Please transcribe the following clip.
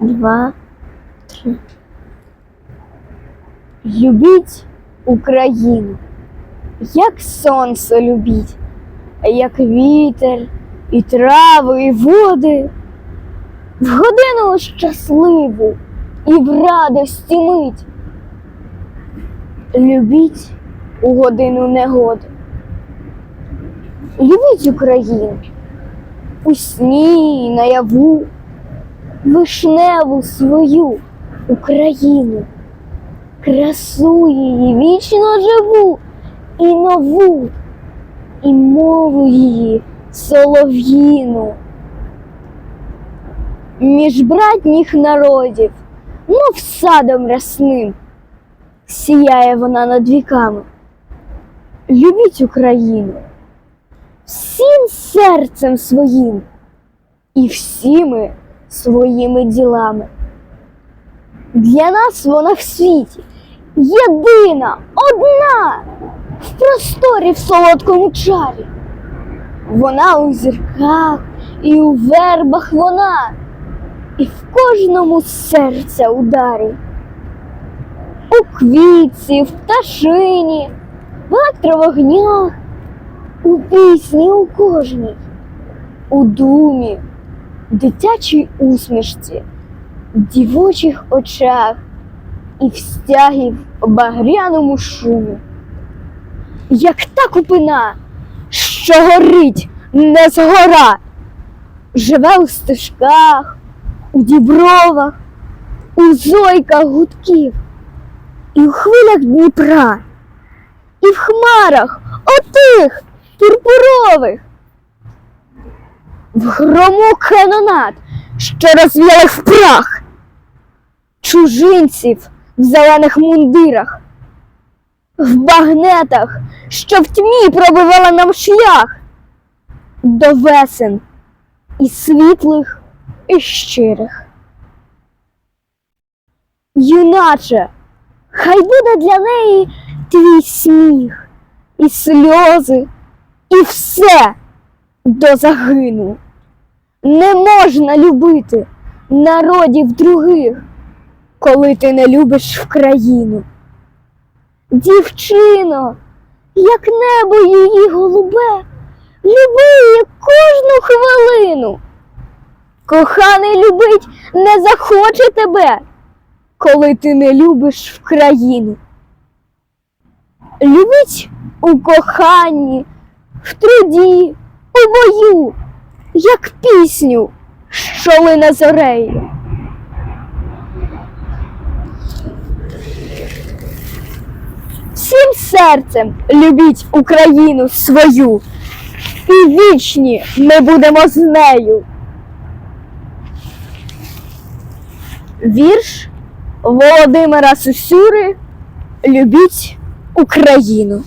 два, три. Любіть Україну, як сонце любіть, як вітер, і трави, і води. В годину щасливу і в радості мить. Любіть у годину негоди. Любіть Україну у сні, наяву, вишневу свою Україну, красу її вічно живу і нову, і мову її солов'їну. Між братніх народів, мов садом рясним, сіяє вона над віками. Любіть Україну всім серцем своїм і всіми своїми ділами. Для нас вона в світі єдина, одна, в просторі в солодкому чарі. Вона у зірках і у вербах вона, і в кожному серця ударі. У квітці, в пташині, в електровогнях, у пісні у кожній, у думі, дитячій усмішці, дівочих очах і в стягів багряному шумі. Як та купина, що горить не згора, живе у стежках, у дібровах, у зойках гудків, і у хвилях Дніпра, і в хмарах отих пурпурових, в грому канонат, що розвіяли в прах, чужинців в зелених мундирах, в багнетах, що в тьмі пробивала нам шлях до весен і світлих, і щирих. Юначе, хай буде для неї твій сміх і сльози, і все до загину. Не можна любити народів других, коли ти не любиш в країну. Дівчино, як небо її голубе, люби її кожну хвилину. Коханий любить не захоче тебе, коли ти не любиш в країну. Любіть у коханні, в труді, у бою, як пісню, що лине зорею. Всім серцем любіть Україну свою, і вічні ми будемо з нею. Вірш Володимира Сусюри Любіть Україну.